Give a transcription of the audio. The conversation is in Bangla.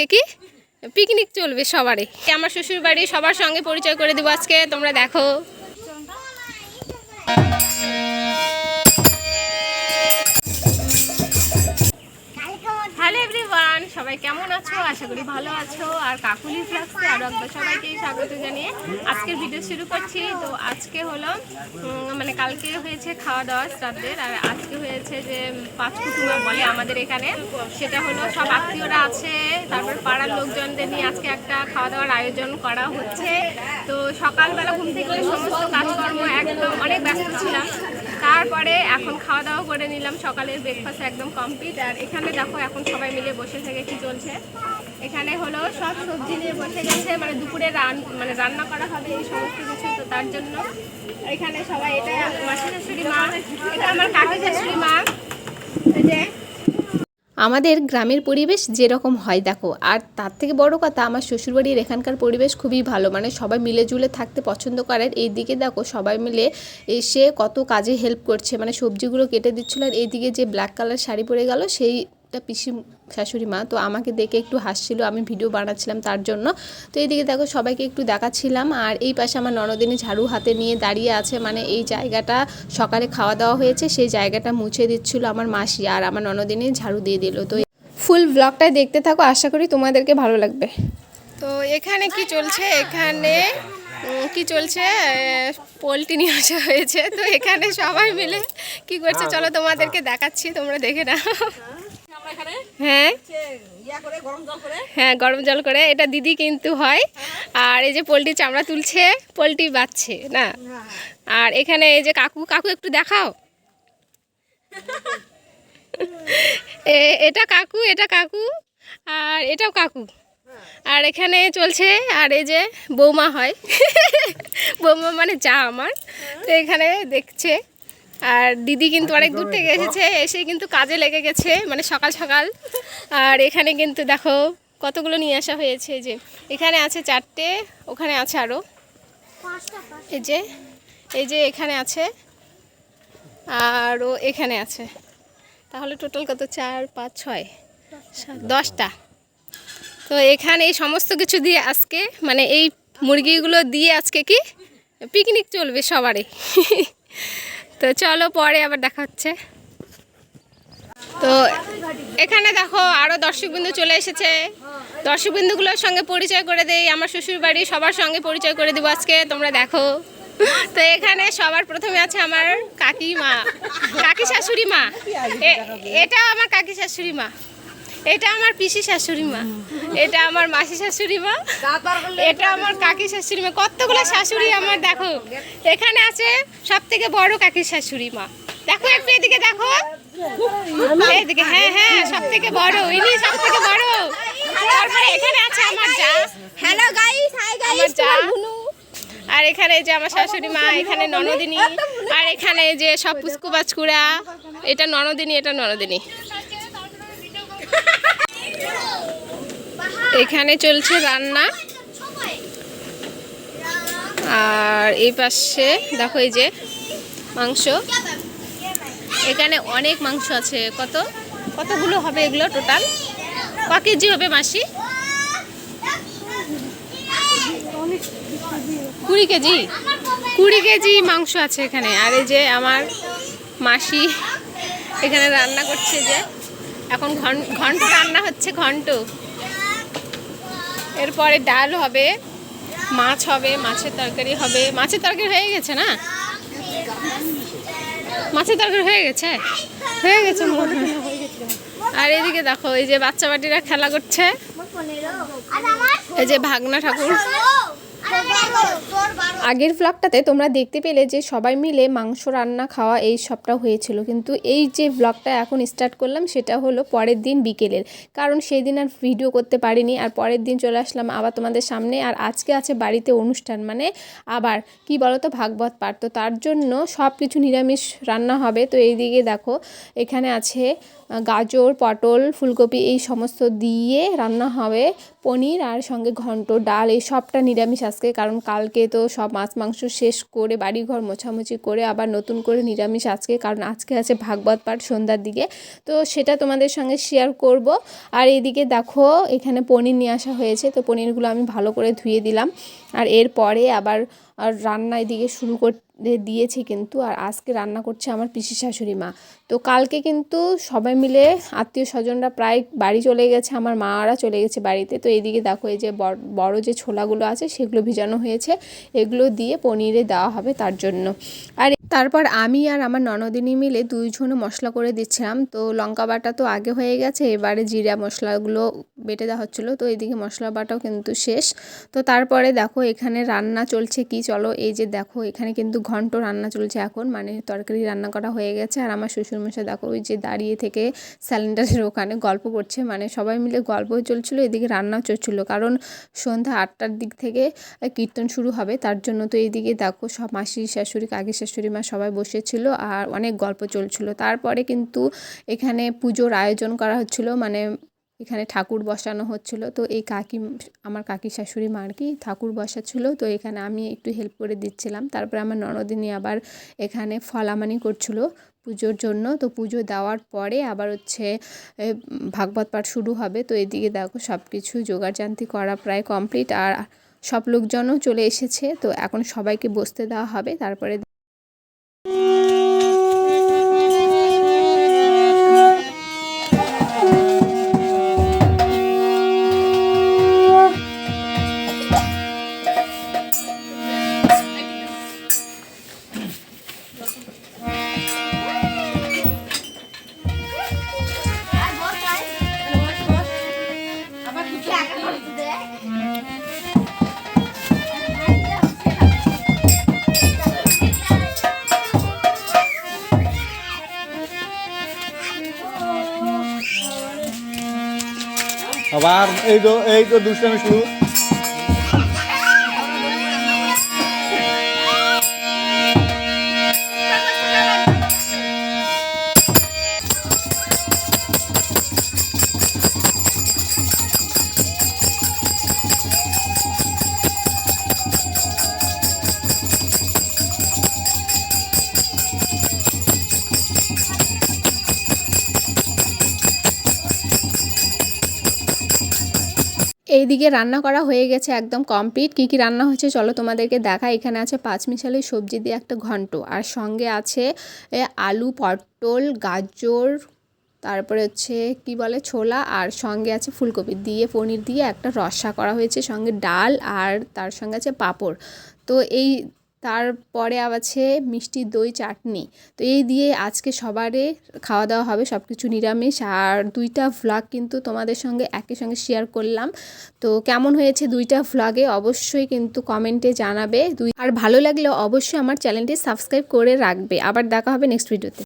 আজকে কি? পিকনিক চলবে সবারই। আমার শ্বশুর বাড়ি সবার সঙ্গে পরিচয় করে দেবো আজকে। তোমরা দেখো। হ্যালো এভরিওয়ান, সবাই কেমন আছো? আশা করি ভালো আছো। আর কাকুলি ফ্লাক্সে আরও একবার সবাইকে স্বাগত জানিয়ে আজকের ভিডিও শুরু করছি। তো আজকে হলো মানে কালকে হয়েছে খাওয়া দাওয়া শ্রাদ্ধের, আর আজকে হয়েছে যে পাঁচ কুটুম্বা বলে আমাদের এখানে। সেটা হলো সব আত্মীয়রা আছে, তারপর পাড়ার লোকজনদের নিয়ে আজকে একটা খাওয়া দাওয়ার আয়োজন করা হচ্ছে। তো সকালবেলা ঘুম থেকে সমস্ত কাজকর্ম একদম অনেক ব্যস্ত ছিলাম। তারপরে এখন খাওয়া দাওয়া করে নিলাম। সকালের ব্রেকফাস্ট একদম কমপ্লিট আর এখানে দেখো, এখন সবাই মিলে বসে থেকে কি চলছে? এখানে হলো সব সবজি নিয়ে বসে গেছে। মানে দুপুরে রান মানে রান্না করা হবে এই সমস্ত কিছু, তো তার জন্য। এখানে সবাই এটা মাসি শাশুড়ি মা, এটা আমার কাকি শাশুড়ি মা যে আমাদের গ্রামের পরিবেশ যেরকম হয়, দেখো। আর তার থেকে বড় কথা, আমার শ্বশুরবাড়ির এখানকার পরিবেশ খুবই ভালো। মানে সবাই মিলে জুলে থাকতে পছন্দ করেন এই দিকে দেখো, সবাই মিলে এসে কত কাজে হেল্প করছে। মানে সবজিগুলো কেটে দিচ্ছিল, আর এইদিকে যে ব্ল্যাক কালার শাড়ি পরে গেল সেইটা পিসি শাশুড়ি মা তো আমাকে দেখে একটু হাসছিল আমি ভিডিও বানাচ্ছিলাম তার জন্য। তো এইদিকে দেখো সবাইকে একটু দেখাচ্ছিলাম আর এই পাশে আমার ননদিনী ঝাড়ু হাতে নিয়ে দাঁড়িয়ে আছে মানে এই জায়গাটা সকালে খাওয়া দাওয়া হয়েছে সেই জায়গাটা মুছে দিচ্ছিল আমার মাসি আর আমার ননদিনী ঝাড়ু দিয়ে দিল। তো ফুল ব্লগটা দেখতে থাকো আশা করি তোমাদেরকে ভালো লাগবে। তো এখানে কি চলছে? এখানে কি চলছে? পোলট্রি নিয়ে আসা হয়েছে তো এখানে সবাই মিলে কি করছে? চলো তোমাদেরকে দেখাচ্ছি তোমরা দেখে নাও। হ্যাঁ। হ্যাঁ গরম জল করে। এটা দিদি কিন্তু হয়। আর এই যে পোলট্রি চামড়া তুলছে পোলট্রি বাচ্ছে না? আর এখানে এই যে কাকু কাকু একটু দেখাও। এ- এটা কাকু এটা কাকু আর এটাও কাকু। আর এখানে চলছে আর এই যে বৌমা হয়। বৌমা মানে যা আমার। তো এখানে দেখছে। আর দিদি কিন্তু অনেক দূর থেকে এসেছে এসে কিন্তু কাজে লেগে গেছে মানে সকাল সকাল। আর এখানে কিন্তু দেখো কতগুলো নিয়ে আসা হয়েছে যে এখানে আছে চারটে ওখানে আছে আরও এই যে এই যে এখানে আছে আরও এখানে আছে। তাহলে টোটাল কত? চার পাঁচ ছয় সাত, দশটা। তো এখানে এই সমস্ত কিছু দিয়ে আজকে মানে এই মুরগিগুলো দিয়ে আজকে কি? পিকনিক চলবে সবারই। তো চলো পরে আবার দেখা হচ্ছে। তো এখানে দেখো আরও দর্শকবিন্দু চলে এসেছে। দর্শকবিন্দুগুলোর সঙ্গে পরিচয় করে দেই, আমার শ্বশুর বাড়ি সবার সঙ্গে পরিচয় করে দেবো আজকে, তোমরা দেখো। তো এখানে সবার প্রথমে আছে আমার কাকিমা, কাকি শাশুড়ি মা। এটা আমার কাকি শাশুড়ি মা। এটা আমার পিসি শাশুড়ি মা। এটা আমার মাসি শাশুড়ি মা। এটা আমার কাকি শাশুড়ি মা। কতগুলো শাশুড়ি আমার দেখো। এখানে আছে সব থেকে বড় কাকি শাশুড়ি মা। দেখো একটু এদিকে দেখো। এদিকে হ্যাঁ হ্যাঁ সব থেকে বড়। ইনি সব থেকে বড়। তারপরে এখানে আছে আমার যা। হ্যালো গাইস হাই আমার আর এখানে যে আমার শাশুড়ি মা এখানে ননদিনী। আর এখানে যে সব পুষ্কু বাচকুড়া এটা ননদিনী এটা ননদিনী। এখানে চলছে রান্না। আর এই পাশে দেখো এই যে মাংস। এখানে অনেক মাংস আছে। কত? কতগুলো হবে এগুলো টোটাল? ক কেজি হবে মাসি? কুড়ি কেজি। কুড়ি কেজি মাংস আছে এখানে। আর এই যে আমার মাসি এখানে রান্না করছে যে এখন ঘন- ঘন্ট রান্না হচ্ছে, ঘন্ট। এরপরে ডাল হবে মাছ হবে মাছের তরকারি হবে। মাছের তরকারি হয়ে গেছে না? মাছের তরকারি হয়ে গেছে? হয়ে গেছে আর এদিকে দেখো এই যে বাচ্চা বাটিরা খেলা করছে। এই যে ভাগনা ঠাকুর। আগের ব্লগটাতে তোমরা দেখতে পেলে যে সবাই মিলে মাংস রান্না খাওয়া এই সবটা হয়েছিল। কিন্তু এই যে ব্লগটা এখন স্টার্ট করলাম সেটা হলো পরের দিন বিকেলের। কারণ সেই দিন আর ভিডিও করতে পারিনি আর পরের দিন চলে আসলাম আবার তোমাদের সামনে। আর আজকে আছে বাড়িতে অনুষ্ঠান মানে আবার কি বলো তো ভাগবত পাঠ। তো তার জন্য সব কিছু নিরামিষ রান্না হবে। তো এইদিকে দেখো, এখানে আছে গাজর, পটল, ফুলকপি, এই সমস্ত দিয়ে রান্না হবে। পনির আর সঙ্গে ঘন্ট, ডাল, এই সবটা নিরামিষ আজকে। কারণ কালকে তো সব মাছ, মাংস শেষ করে বাড়িঘর মোছামুছি করে আবার নতুন করে নিরামিষ আজকে, কারণ আজকে আছে ভাগবত পাঠ সন্ধ্যার দিকে। তো সেটা তোমাদের সঙ্গে শেয়ার করব। আর এদিকে দেখো, এখানে পনির নিয়ে আসা হয়েছে, তো পনিরগুলো আমি ভালো করে ধুয়ে দিলাম। আর এরপরে আবার রান্না এদিকে শুরু করতে দিয়েছি কিন্তু, আর আজকে রান্না করছে আমার পিসি শাশুড়ি মা। তো কালকে কিন্তু সবাই মিলে আত্মীয় স্বজনরা প্রায় বাড়ি চলে গেছে, আমার মারা চলে গেছে বাড়িতে। তো এইদিকে দেখো এই যে বড় যে ছোলাগুলো আছে সেগুলো ভিজানো হয়েছে, এগুলো দিয়ে পনিরে দেওয়া হবে তার জন্য। আর তারপর আমি আর আমার ননদিনী মিলে দুইজনে মশলা করে দিচ্ছিলাম। তো লঙ্কা বাটা তো আগে হয়ে গেছে, এবারে জিরা মশলাগুলো বেটে দেওয়া হচ্ছিল। তো এইদিকে মশলা বাটাও কিন্তু শেষ। তো তারপরে দেখো এখানে রান্না চলছে কি? চলো এই যে দেখো, এখানে কিন্তু ঘন্ট রান্না চলছে এখন। মানে তরকারি রান্না করা হয়ে গেছে। আর আমার শ্বশুরমশাই দেখো ওই যে দাঁড়িয়ে থেকে সিলিন্ডারের ওখানে গল্প করছে। মানে সবাই মিলে গল্প চলছিল, এদিকে রান্নাও চলছিল। কারণ সন্ধ্যা আটটার দিক থেকে কীর্তন শুরু হবে। তার জন্য তো এইদিকে দেখো সব মাসি শাশুড়ি কাকি শাশুড়ি মা সবাই বসেছিল আর অনেক গল্প চলছিল। তারপরে কিন্তু এখানে পুজোর আয়োজন করা হচ্ছিল মানে এখানে ঠাকুর বসানো হচ্ছিল। তো এই কাকি, আমার কাকি শাশুড়ি মার কি ঠাকুর বসাচ্ছিল। তো এখানে আমি একটু হেল্প করে দিচ্ছিলাম। তারপরে আমার ননদিনী আবার এখানে ফলামানি করছিল পুজোর জন্য। তো পুজো দেওয়ার পরে আবার হচ্ছে ভাগবত পাঠ শুরু হবে। তো এদিকে দেখো সব কিছু জোগাড়জান্তি করা প্রায় কমপ্লিট আর সব লোকজনও চলে এসেছে। তো এখন সবাইকে বসতে দেওয়া হবে। তারপরে আবার এই তো এই তো দুষ্টামি শুরু। এইদিকে রান্না করা হয়ে গেছে একদম কমপ্লিট কি কি রান্না হয়েছে চলো তোমাদেরকে দেখা এখানে আছে পাঁচ পাঁচমিশালি সবজি দিয়ে একটা ঘন্ট। আর সঙ্গে আছে আলু, পটল, গাজর, তারপরে হচ্ছে কি বলে ছোলা, আর সঙ্গে আছে ফুলকপি দিয়ে, পনির দিয়ে একটা রসা করা হয়েছে। সঙ্গে ডাল আর তার সঙ্গে আছে পাঁপড়। তো এই তারপরে আছে মিষ্টি দই চাটনি। তো এই দিয়ে আজকে সবারে খাওয়া দাওয়া হবে সব কিছু নিরামিষ। আর দুইটা ভ্লগ কিন্তু তোমাদের সঙ্গে একই সঙ্গে শেয়ার করলাম। তো কেমন হয়েছে দুইটা ভ্লগে অবশ্যই কিন্তু কমেন্টে জানাবে। দুই আর ভালো লাগলে অবশ্যই আমার চ্যানেলটি সাবস্ক্রাইব করে রাখবে। আবার দেখা হবে নেক্সট ভিডিওতে